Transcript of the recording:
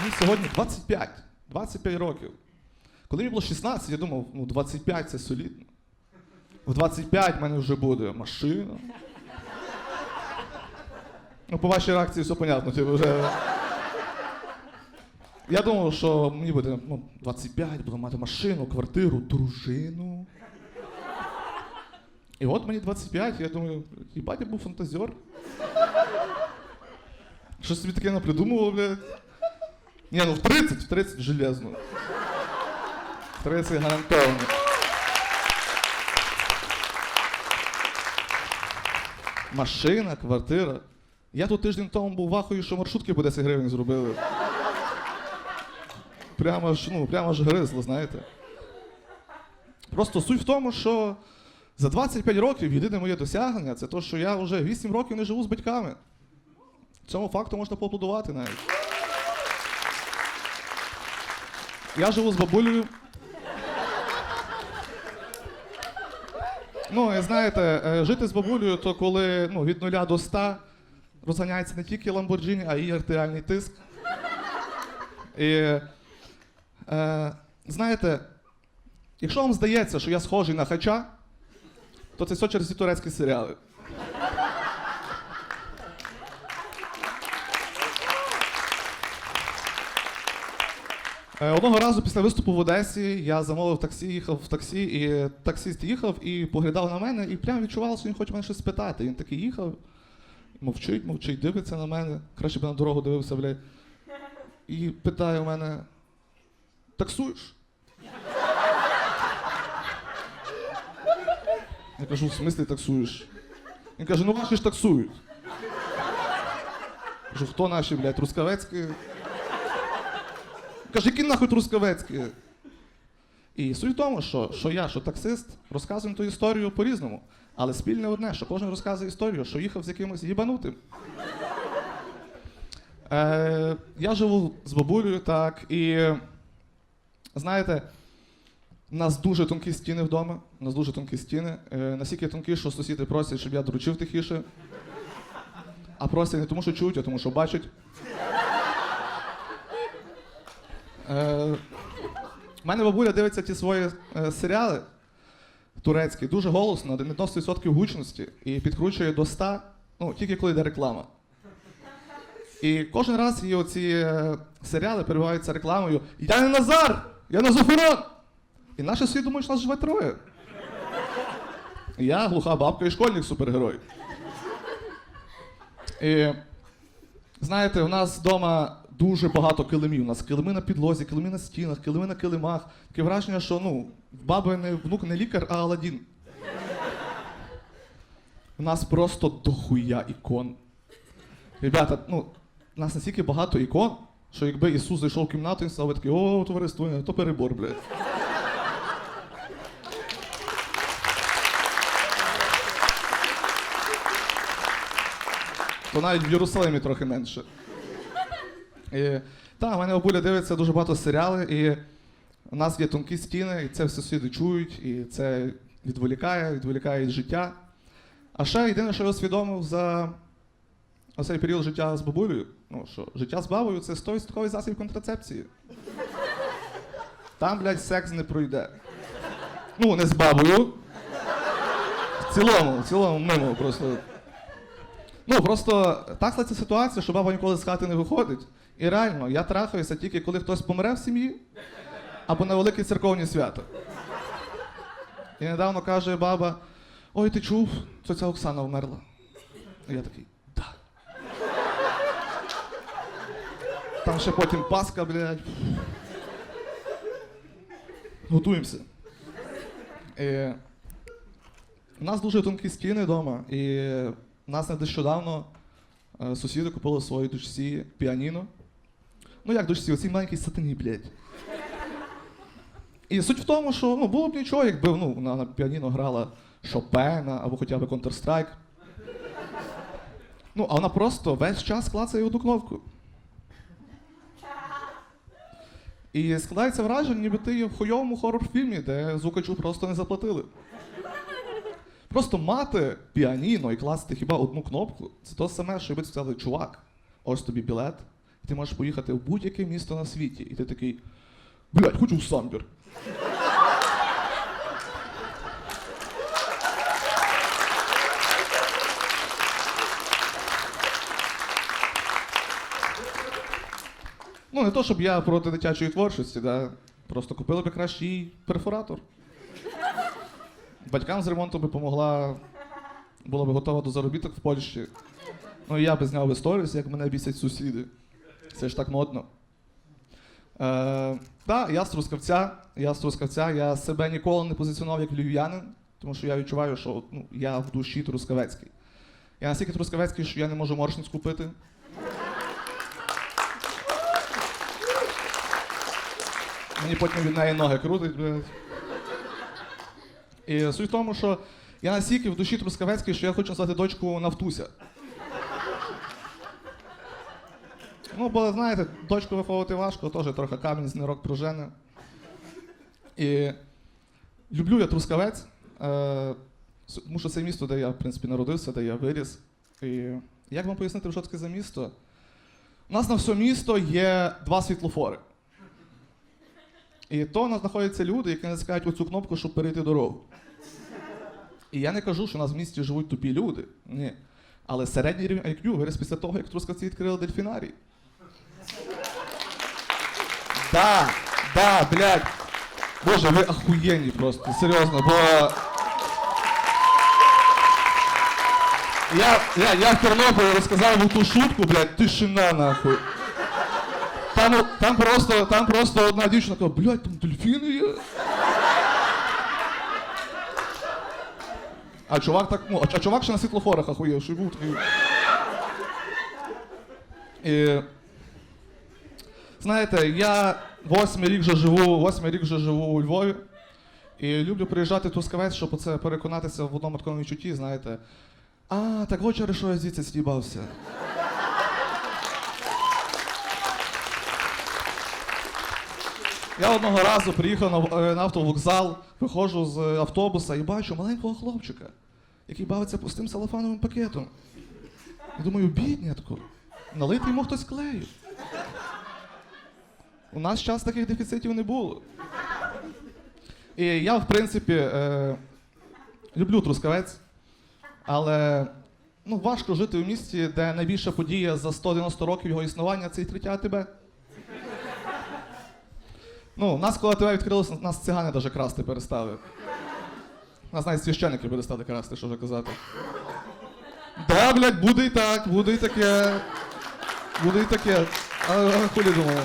Мені сьогодні 25. 25 років. Коли мені було 16, я думав, ну 25 це солідно. В 25 в мене вже буде машина. Ну, по вашій реакції все понятно, типу вже. Я думав, що мені буде ну, 25, буду мати машину, квартиру, дружину. І от мені 25, я думаю, їбать, я був фантазер. Щось собі таке напридумував, блядь. Ні, ну в 30, в 30 железно. В 30 гарантовано. Машина, квартира. Я тут тиждень тому був вахою, що маршрутки по 10 гривень зробили. Прямо ж, ну, прямо ж гризло, знаєте. Просто суть в тому, що за 25 років єдине моє досягнення це те, що я вже 8 років не живу з батьками. Цьому факту можна поаплодувати навіть. Я живу з бабулею. Ну, і знаєте, е, жити з бабулею, то коли ну, від 0 до 100 розганяється не тільки Lamborghini, а й артеріальний тиск. І е, знаєте, якщо вам здається, що я схожий на хача, то це все через ці турецькі серіали. Одного разу після виступу в Одесі я замовив таксі, їхав в таксі, і таксист їхав і поглядав на мене, і прямо відчував, що він хоче мене щось спитати. Він такий їхав, мовчить, мовчить, дивиться на мене. Краще б на дорогу дивився, блядь. І питає у мене: таксуєш? Я кажу, в смислі таксуєш? Він каже, ну ваші ж таксують. Кажу, хто наші, блядь, Трускавецькі? Каже, які нахуй Трускавецькі? І суть в тому, що, що я, що таксист, розказуємо ту історію по-різному. Але спільне одне, що кожен розказує історію, що їхав з якимось їбанутим. Е, я живу з бабулею, так, і знаєте, у нас дуже тонкі стіни вдома. У нас дуже тонкі стіни. Е, настільки тонкі, що сусіди просять, щоб я доручив тихіше. А просять не тому, що чують, а тому, що бачать. Е, У мене бабуля дивиться ті свої е, серіали турецькі, дуже голосно, на 90% гучності, і підкручує до 100, ну, тільки коли йде реклама. І кожен раз її оці е, серіали перебиваються рекламою Я не Назар! Я на Зоферон! І наші всі думають, що нас живе троє. Я глуха бабка і школьник супергерой. І знаєте, у нас вдома дуже багато килимів. У нас килими на підлозі, килими на стінах, килими на килимах. Таке враження, що ну, баби не внук не лікар, а Аладдін. У нас просто дохуя ікон. Ребята, ну, у нас настільки багато ікон, що якби Ісус зайшов в кімнату, він став такий, о, товариство, то перебор, блядь. То навіть в Єрусалимі трохи менше. І, та, в мене бабуля дивиться дуже багато серіали, і у нас є тонкі стіни, і це все сусіди чують, і це відволікає, відволікає від життя. А ще єдине, що я усвідомив за оцей період життя з бабулею, ну що життя з бабою це 100% засіб контрацепції. Там, блядь, секс не пройде. Ну, не з бабою. В цілому, в цілому, мимо просто. Ну, просто так стається ситуація, що баба ніколи з хати не виходить. І реально, я трахаюся тільки коли хтось помре в сім'ї або на великі церковні свята. І недавно каже баба: Ой, ти чув, що ця Оксана вмерла. І я такий, да. Там ще потім Пасха, блядь. Готуємося. І... У нас дуже тонкі стіни вдома, і нас нещодавно е, сусіди купили своїй дочці піаніно. Ну як дочці, оці маленькі сатані, блядь. І суть в тому, що ну, було б нічого, якби ну, вона на піаніно грала Шопена або хоча б Counter-Strike. Ну, а вона просто весь час клацає одну кнопку. І складається враження, ніби ти в хуйовому хорор-фільмі, де звукачу просто не заплатили. Просто мати піаніно і класти хіба одну кнопку це то саме, що якби сказали, чувак, ось тобі білет, Ти можеш поїхати в будь-яке місто на світі, і ти такий, блядь, хочу в Самбір. Ну, не то, щоб я проти дитячої творчості, да. просто купили би краще їй перфоратор. Батькам з ремонтом би помогла, була би готова до заробіток в Польщі. Ну і я би зняв би сторіс, як мене бісять сусіди. Це ж так модно. Е, так, я з Трускавця, я з Трускавця, я себе ніколи не позиціонував як львів'янин, тому що я відчуваю, що ну, я в душі трускавецький. Я настільки трускавецький, що я не можу моршниць купити. Мені потім від неї ноги крутить, блядь. І суть в тому, що я настільки в душі трускавецький, що я хочу назвати дочку Нафтуся. Ну, бо знаєте, дочку виховувати важко, теж трохи камінь з нирок пружене. І люблю я Трускавець, е, тому що це місто, де я, в принципі, народився, де я виріс. І як вам пояснити, що таке за місто? У нас на все місто є два світлофори. І то у нас знаходяться люди, які натискають оцю кнопку, щоб перейти дорогу. І я не кажу, що у нас в місті живуть тупі люди. Ні. Але середній рівень IQ виріс після того, як трускавці відкрили дельфінарій. Да, да, блядь. Боже, ви охуєнні просто, серйозно, бо. Я, я, я в Тернополі розказав йому ту шутку, блядь, тишина нахуй. Там, там, просто, там просто одна дівчина каже, блядь, там дельфіни є. А чувак так, ну, а чувак ще на світлофорах охуєв, що був такий. І, знаєте, я восьмий рік вже живу, восьмий рік вже живу у Львові. І люблю приїжджати в Трускавець, щоб оце переконатися в одному такому відчутті, знаєте. А, так от через що я звідси стібався. Я одного разу приїхав на, е, на автовокзал, виходжу з автобуса і бачу маленького хлопчика, який бавиться пустим салофановим пакетом. І думаю, біднятко, налити йому хтось клею. У нас час таких дефіцитів не було. І я, в принципі, е, люблю трускавець, але ну, важко жити в місті, де найбільша подія за 190 років його існування це відкриття АТБ. Ну, у нас, коли АТБ відкрилося, нас цигани навіть красти перестали. Нас навіть священники перестали красти, що вже казати. Да, блядь, буде і так, буде і таке. Буде і таке. А, а хулі думали.